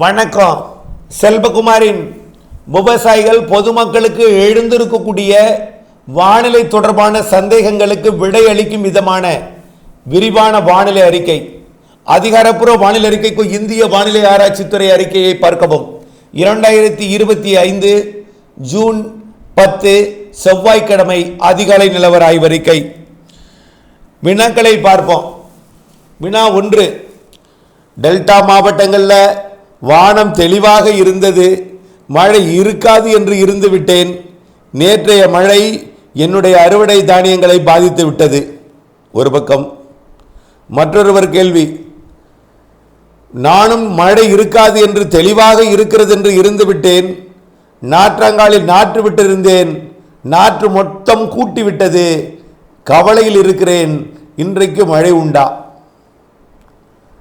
வணக்கம். செல்வகுமாரின் விவசாயிகள் பொதுமக்களுக்கு எழுந்திருக்கக்கூடிய வானிலை தொடர்பான சந்தேகங்களுக்கு விடையளிக்கும் விதமான விரிவான வானிலை அறிக்கை. அதிகாரப்பூர்வ வானிலை அறிக்கைக்கு இந்திய வானிலை ஆராய்ச்சித்துறை அறிக்கையை பார்க்கவும். இரண்டாயிரத்தி இருபத்தி ஐந்து ஜூன் பத்து செவ்வாய்க்கிழமை அதிகாலை நிலவர ஆய்வறிக்கை வினாக்களை பார்ப்போம். வினா ஒன்று. டெல்டா மாவட்டங்களில் வானம் தெளிவாக இருந்தது. மழை இருக்காது என்று இருந்து விட்டேன். நேற்றைய மழை என்னுடைய அறுவடை தானியங்களை பாதித்து விட்டது. ஒரு பக்கம் மற்றொருவர் கேள்வி நானும் மழை இருக்காது என்று தெளிவாக இருக்கிறது என்று இருந்து விட்டேன். நாற்றங்காலில் நாற்று விட்டிருந்தேன். நாற்று மொத்தம் கூட்டி விட்டது. கவலையில் இருக்கிறேன். இன்றைக்கு மழை உண்டா?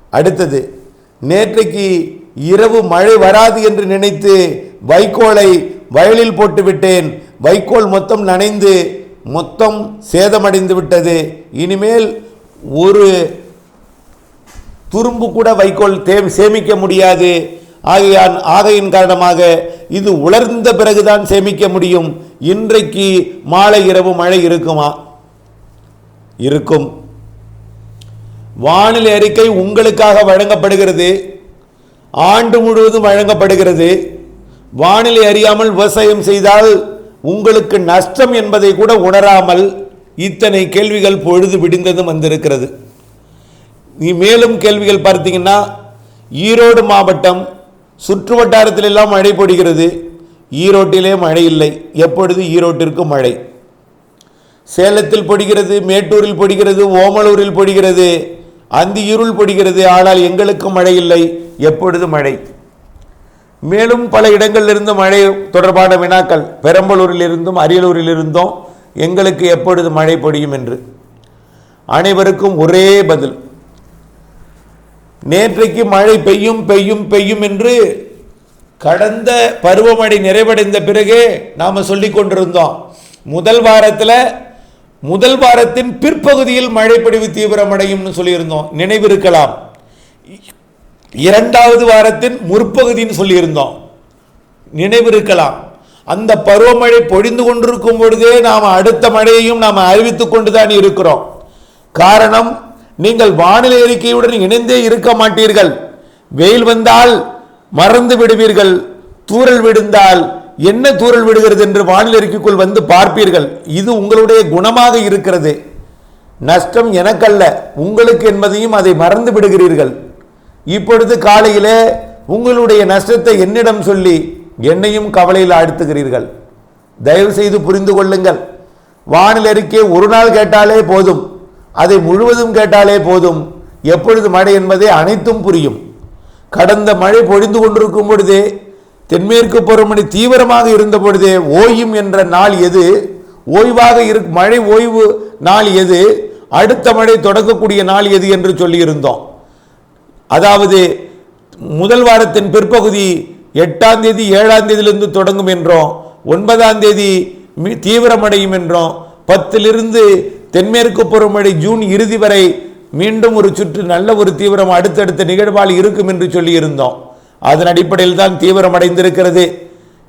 அடுத்தது நேற்றைக்கு இரவு மழை வராது என்று நினைத்து வைக்கோலை வயலில் போட்டுவிட்டேன். வைக்கோல் மொத்தம் நனைந்து மொத்தம் சேதமடைந்து விட்டது. இனிமேல் ஒரு துரும்பு கூட வைக்கோல் தே சேமிக்க முடியாது. ஆகையான் ஆகையின் காரணமாக இது உலர்ந்த பிறகுதான் சேமிக்க முடியும். இன்றைக்கு மாலை இரவு மழை இருக்குமா? இருக்கும். வானிலை அறிக்கை உங்களுக்காக வழங்கப்படுகிறது. ஆண்டு முழுவதும் வழங்கப்படுகிறது. வானிலை அறியாமல் விவசாயம் செய்தால் உங்களுக்கு நஷ்டம் என்பதை கூட உணராமல் இத்தனை கேள்விகள் பொழுது விடிந்ததும் வந்திருக்கிறது. நீ மேலும் கேள்விகள் பார்த்தீங்கன்னா ஈரோடு மாவட்டம் சுற்று வட்டாரத்தில் எல்லாம் மழை பொழிகிறது ஈரோட்டிலே மழை இல்லை. எப்பொழுது ஈரோட்டிற்கு மழை? சேலத்தில் பொடிகிறது மேட்டூரில் பொடிகிறது ஓமலூரில் பொடிகிறது. அந்தி இருள் பிடிகிறது ஆனால் எங்களுக்கு மழை இல்லை. எப்பொழுது மழை? மேலும் பல இடங்களிலிருந்து மழை தொடர்பான வினாக்கள். பெரம்பலூரில் இருந்தும் அரியலூரில் இருந்தும் எங்களுக்கு எப்பொழுது மழை பொடியும் என்று. அனைவருக்கும் ஒரே பதில். நேற்றைக்கு மழை பெய்யும் பெய்யும் பெய்யும் என்று கடந்த பருவமழை நிறைவடைந்த பிறகே நாம் சொல்லிக் கொண்டிருந்தோம். முதல் வாரத்தில் முதல் வாரத்தின் பிற்பகுதியில் மழைப்பொழிவு தீவிரமடையும்னு சொல்லியிருந்தோம். நினைவிருக்கலாம். இரண்டாவது வாரத்தின் முற்பகுதின்னு சொல்லியிருந்தோம். நினைவிருக்கலாம். அந்த பருவமழை பொழிந்து கொண்டிருக்கும் பொழுதே நாம் அடுத்த மழையையும் நாம் அறிவித்துக் கொண்டுதான் இருக்கிறோம். காரணம் நீங்கள் வானிலை அறிக்கையுடன் இணைந்தே இருக்க மாட்டீர்கள். வெயில் வந்தால் மறந்து விடுவீர்கள். தூறல் விடுந்தால் என்ன தூறல் விடுகிறது என்று வானிலை அறிக்கைக்குள் வந்து பார்ப்பீர்கள். இது உங்களுடைய குணமாக இருக்கிறது. நஷ்டம் எனக்கல்ல உங்களுக்கு என்பதையும் அதை மறந்து விடுகிறீர்கள். இப்பொழுது காலையிலே உங்களுடைய நஷ்டத்தை என்னிடம் சொல்லி என்னையும் கவலையில் ஆழ்த்துகிறீர்கள். தயவு செய்து புரிந்து கொள்ளுங்கள். வானிலை அறிக்கை ஒரு நாள் கேட்டாலே போதும். அதை முழுவதும் கேட்டாலே போதும். எப்பொழுது மழை என்பதை அனைத்தும் புரியும். கடந்த மழை பொழிந்து கொண்டிருக்கும் பொழுதே தென்மேற்கு பருவமழை தீவிரமாக இருந்த பொழுதே ஓயும் என்ற நாள் எது? ஓய்வாக இரு மழை ஓய்வு நாள் எது? அடுத்த மழை தொடங்கக்கூடிய நாள் எது என்று சொல்லியிருந்தோம். அதாவது முதல் வாரத்தின் பிற்பகுதி எட்டாம் தேதி ஏழாம் தேதியிலிருந்து தொடங்கும் என்றோம். ஒன்பதாம் தேதி மி- தீவிரமடையும் என்றோம். பத்திலிருந்து தென்மேற்கு பருவமழை ஜூன் இறுதி வரை மீண்டும் ஒரு சுற்று நல்ல ஒரு தீவிரம் அடுத்தடுத்த நிகழ்வால் இருக்கும் என்று சொல்லியிருந்தோம். அதன் அடிப்படையில் தான் தீவிரமடைந்திருக்கிறது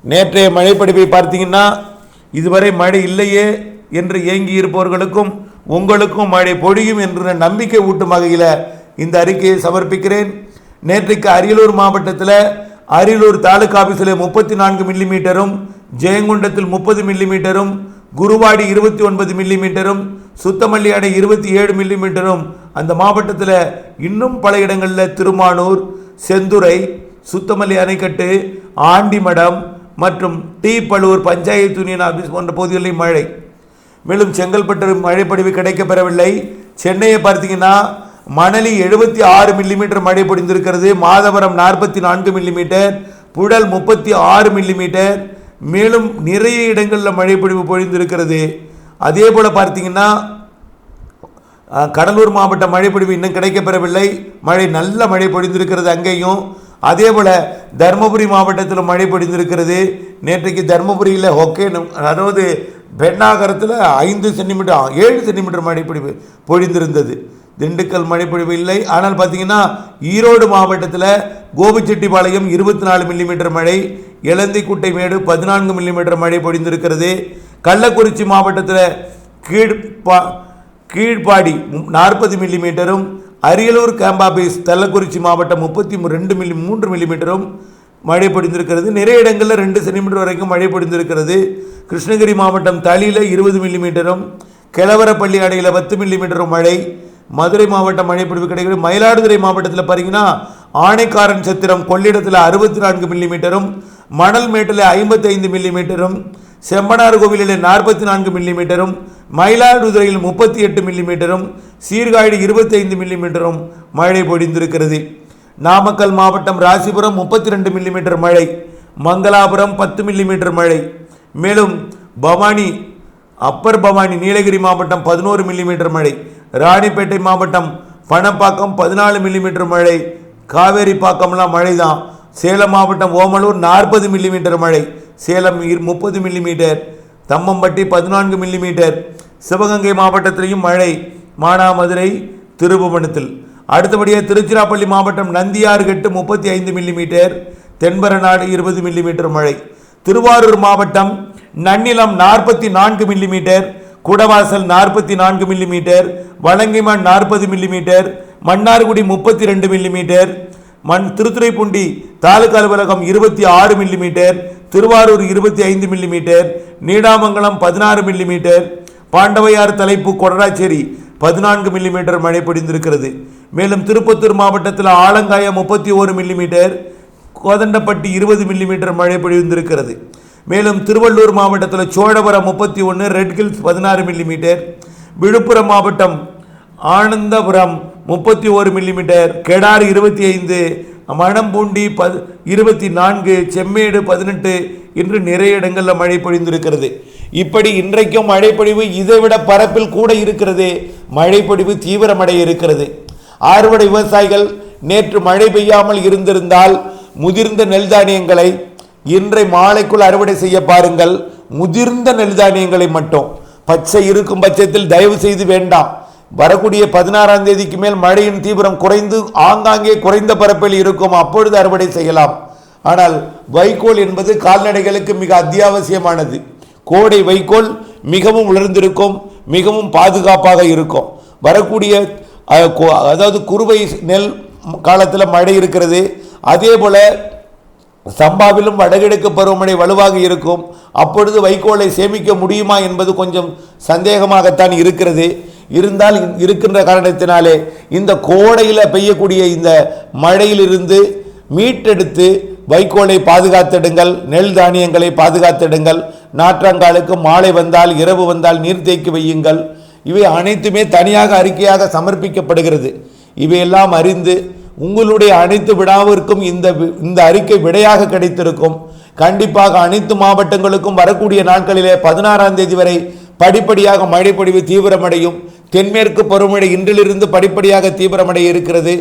நேற்றைய மழைப்படிப்பை பார்த்தீங்கன்னா இதுவரை மழை இல்லையே என்று ஏங்கி இருப்பவர்களுக்கும் உங்களுக்கும் மழை பொழியும் என்ற நம்பிக்கை ஊட்டும் வகையில் இந்த அறிக்கையை சமர்ப்பிக்கிறேன். நேற்றைக்கு அரியலூர் மாவட்டத்தில் அரியலூர் தாலுகா ஆஃபீஸில் முப்பத்தி நான்கு மில்லிமீட்டரும் ஜெயங்கொண்டத்தில் முப்பது மில்லிமீட்டரும் குருவாடி இருபத்தி ஒன்பது மில்லிமீட்டரும் சுத்தமல்லி அடை இருபத்தி ஏழு மில்லிமீட்டரும் அந்த மாவட்டத்தில் இன்னும் பல இடங்களில் திருமானூர் செந்துறை சுத்தமல்லி அணைக்கட்டு ஆண்டிமடம் மற்றும் T Paluvur panchayat union office போன்ற பகுதிகளில் மழை. மேலும் செங்கல்பட்டு மழைப்பொழிவு கிடைக்கப்பெறவில்லை. சென்னையை பார்த்தீங்கன்னா மணலி எழுபத்தி ஆறு மில்லிமீட்டர் மழை பொழிந்திருக்கிறது. மாதவரம் நாற்பத்தி நான்கு மில்லிமீட்டர் புழல் முப்பத்தி ஆறு மில்லிமீட்டர். மேலும் நிறைய இடங்களில் மழை பொழிவு பொழிந்திருக்கிறது. அதே போல் பார்த்தீங்கன்னா கடலூர் மாவட்ட மழைப்பொழிவு இன்னும் கிடைக்கப்பெறவில்லை. மழை நல்ல மழை பொழிந்திருக்கிறது அங்கேயும். அதே போல் தருமபுரி மாவட்டத்தில் மழை பொழிந்திருக்கிறது. நேற்றைக்கு தருமபுரியில் ஒக்கே அதாவது பெண்ணாகரத்தில் ஐந்து சென்டிமீட்டர் ஏழு சென்டிமீட்டர் மழை பொழிவு பொழிந்திருந்தது. திண்டுக்கல் மழைப்பொழிவு இல்லை. ஆனால் பார்த்தீங்கன்னா ஈரோடு மாவட்டத்தில் கோபிச்செட்டிப்பாளையம் இருபத்தி நாலு மில்லிமீட்டர் மழை இளந்திக்குட்டை மேடு பதினான்கு மில்லிமீட்டர் மழை பொழிந்திருக்கிறது. கள்ளக்குறிச்சி மாவட்டத்தில் கீழ்பா கீழ்ப்பாடி நாற்பது மில்லிமீட்டரும் அரியலூர் கேம்பாபீஸ் தள்ளக்குறிச்சி மாவட்டம் முப்பத்தி ரெண்டு மில்லி மூன்று மில்லிமீட்டரும் மழை பொழிந்திருக்கிறது நிறைய இடங்களில் ரெண்டு சென்டிமீட்டர் வரைக்கும் மழை பொழிந்திருக்கிறது கிருஷ்ணகிரி மாவட்டம் தளியில் இருபது மில்லிமீட்டரும் கிழவரப்பள்ளி அடையில் பத்து மில்லிமீட்டரும் மழை. மதுரை மாவட்டம் மழை பொழிவு கிடைக்கிறது. மயிலாடுதுறை மாவட்டத்தில் பார்த்தீங்கன்னா ஆணைக்காரன் சத்திரம் கொள்ளிடத்தில் அறுபத்தி நான்கு மில்லிமீட்டரும் மணல்மேட்டில் ஐம்பத்தைந்து மில்லிமீட்டரும் செம்பனார் கோவிலில் நாற்பத்தி நான்கு மில்லிமீட்டரும் மயிலாடுதுறையில் முப்பத்தி எட்டு மில்லிமீட்டரும் சீர்காழி இருபத்தைந்து மில்லிமீட்டரும் மழை பொழிந்திருக்கிறது. நாமக்கல் மாவட்டம் ராசிபுரம் முப்பத்தி ரெண்டு மில்லிமீட்டர் மழை மங்களாபுரம் பத்து மில்லிமீட்டர் மழை. மேலும் பவானி அப்பர் பவானி நீலகிரி மாவட்டம் பதினோரு மில்லிமீட்டர் மழை ராணிப்பேட்டை மாவட்டம் பணப்பாக்கம் பதினாலு மில்லிமீட்டர் மழை காவேரி பாக்கம்லாம் மழை தான் சேலம் மாவட்டம் ஓமலூர் நாற்பது மில்லிமீட்டர் மழை சேலம் முப்பது மில்லிமீட்டர் தம்மம்பட்டி பதினான்கு மில்லிமீட்டர் சிவகங்கை மாவட்டத்திலையும் மழை மானாமதுரை திருபுவனத்தில். அடுத்தபடியாக திருச்சிராப்பள்ளி மாவட்டம் நந்தியார்கட்டு முப்பத்தி ஐந்து மில்லிமீட்டர் தென்பரநாடு இருபது மில்லிமீட்டர் மழை. திருவாரூர் மாவட்டம் நன்னிலம் நாற்பத்தி நான்கு மில்லிமீட்டர் குடவாசல் நாற்பத்தி நான்கு மில்லிமீட்டர் வலங்கைமன் நாற்பது மில்லிமீட்டர் மன்னார்குடி முப்பத்தி ரெண்டு மில்லிமீட்டர் மண் திருத்துறைப்பூண்டி தாலுகா அலுவலகம் இருபத்தி ஆறு மில்லிமீட்டர் திருவாரூர் இருபத்தி ஐந்து மில்லிமீட்டர் நீடாமங்கலம் பதினாறு மில்லிமீட்டர் பாண்டவையார் தலைப்பு கொடராச்சேரி பதினான்கு மில்லிமீட்டர் மழை பொழிந்திருக்கிறது. மேலும் திருப்பத்தூர் மாவட்டத்தில் ஆலங்காயம் முப்பத்தி ஓரு மில்லிமீட்டர் கோதண்டப்பட்டி இருபது மில்லிமீட்டர் மழை பொழிந்திருக்கிறது. மேலும் திருவள்ளூர் மாவட்டத்தில் சோழபுரம் முப்பத்தி ஒன்று ரெட்கில்ஸ் பதினாறு மில்லிமீட்டர் விழுப்புரம் மாவட்டம் ஆனந்தபுரம் முப்பத்தி ஓரு மில்லிமீட்டர் கெடார் இருபத்தி ஐந்து மணம்பூண்டி பது இருபத்தி நான்கு செம்மேடு பதினெட்டு என்று நிறைய இடங்களில் மழை பொழிந்திருக்கிறது. இப்படி இன்றைக்கும் மழைப்பொழிவு இதைவிட பரப்பில் கூட இருக்கிறது. மழைப்பொழிவு தீவிரமடைய இருக்கிறது அறுவடை விவசாயிகள் நேற்று மழை பெய்யாமல் இருந்திருந்தால் முதிர்ந்த நெல் தானியங்களை இன்றை மாலைக்குள் அறுவடை செய்ய பாருங்கள். முதிர்ந்த நெல் தானியங்களை மட்டும். பச்சை இருக்கும் பட்சத்தில் தயவு செய்து வேண்டாம். வரக்கூடிய பதினாறாம் தேதிக்கு மேல் மழையின் தீவிரம் குறைந்து ஆங்காங்கே குறைந்த பரப்பில் இருக்கும். அப்பொழுது அறுவடை செய்யலாம். ஆனால் வைக்கோல் என்பது கால்நடைகளுக்கு மிக அத்தியாவசியமானது. கோடை வைக்கோல் மிகவும் உலர்ந்திருக்கும் மிகவும் பாதுகாப்பாக இருக்கும். வரக்கூடிய அதாவது குறுவை நெல் காலத்தில் மழை இருக்கிறது. அதே போல சம்பாவிலும் வடகிழக்கு பருவமழை வலுவாக இருக்கும். அப்பொழுது வைக்கோலை சேமிக்க முடியுமா என்பது கொஞ்சம் சந்தேகமாகத்தான் இருக்கிறது. இருந்தால் இருக்கின்ற காரணத்தினாலே இந்த கோடையில் பெய்யக்கூடிய இந்த மழையிலிருந்து மீட்டெடுத்து வைக்கோலை பாதுகாத்திடுங்கள் நெல் தானியங்களை பாதுகாத்திடுங்கள். நாற்றங்காலுக்கு மாலை வந்தால் இரவு வந்தால் நீர் தேக்கி வையுங்கள். இவை அனைத்துமே தனியாக அறிக்கையாக சமர்ப்பிக்கப்படுகிறது. இவையெல்லாம் அறிந்து உங்களுடைய அனைத்து விழாவிற்கும் இந்த வி- இந்த அறிக்கை விடையாக கிடைத்திருக்கும். கண்டிப்பாக அனைத்து மாவட்டங்களுக்கும் வரக்கூடிய நாட்களிலே பதினாறாம் தேதி வரை படிப்படியாக மழைப்பொழிவு தீவிரமடையும். தென்மேற்கு பருவமழை இன்றிலிருந்து படிப்படியாக தீவிரமடைய இருக்கிறது.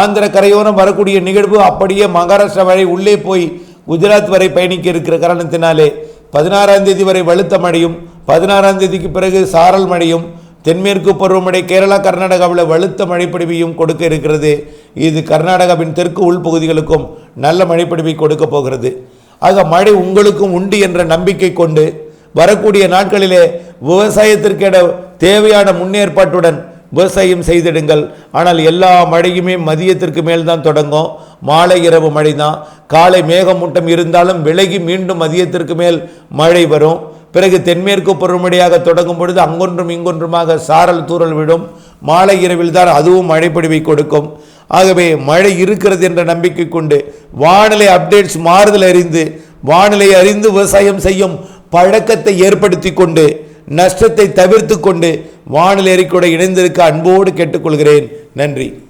ஆந்திர கரையோரம் வரக்கூடிய நிகழ்வு அப்படியே மகாராஷ்டிரா வரை உள்ளே போய் குஜராத் வரை பயணிக்க இருக்கிற காரணத்தினாலே பதினாறாம் தேதி வரை வலுத்த மழையும் பதினாறாம் தேதிக்கு பிறகு சாரல் மழையும் தென்மேற்கு பருவமழை கேரளா கர்நாடகாவில் வலுத்த மழைப்பிடிவையும் கொடுக்க இருக்கிறது. இது கர்நாடகாவின் தெற்கு உள்பகுதிகளுக்கும் நல்ல மழைப்பிடிவை கொடுக்க போகிறது. ஆக மழை உங்களுக்கும் உண்டு என்ற நம்பிக்கை கொண்டு வரக்கூடிய நாட்களிலே விவசாயத்திற்கிட தேவையான முன்னேற்பாட்டுடன் விவசாயம் செய்திடுங்கள். ஆனால் எல்லா மழையுமே மதியத்திற்கு மேல் தான் தொடங்கும். மாலை இரவு மழை தான் காலை மேகமூட்டம் இருந்தாலும் விலகி மீண்டும் மதியத்திற்கு மேல் மழை வரும். பிறகு தென்மேற்கு பருவமழையாக தொடங்கும் பொழுது அங்கொன்றும் இங்கொன்றுமாக சாரல் தூறல் விடும் மாலை இரவில் தான் அதுவும் மழைப்பொழிவை கொடுக்கும். ஆகவே மழை இருக்கிறது என்ற நம்பிக்கை கொண்டு வானிலை அப்டேட்ஸ் மாறுதல் அறிந்து வானிலை அறிந்து விவசாயம் செய்யும் பழக்கத்தை ஏற்படுத்தி கொண்டு நஷ்டத்தை தவிர்த்து கொண்டு வானிலை அறிக்கையோடு இணைந்திருக்க அன்போடு கேட்டுக்கொள்கிறேன். நன்றி.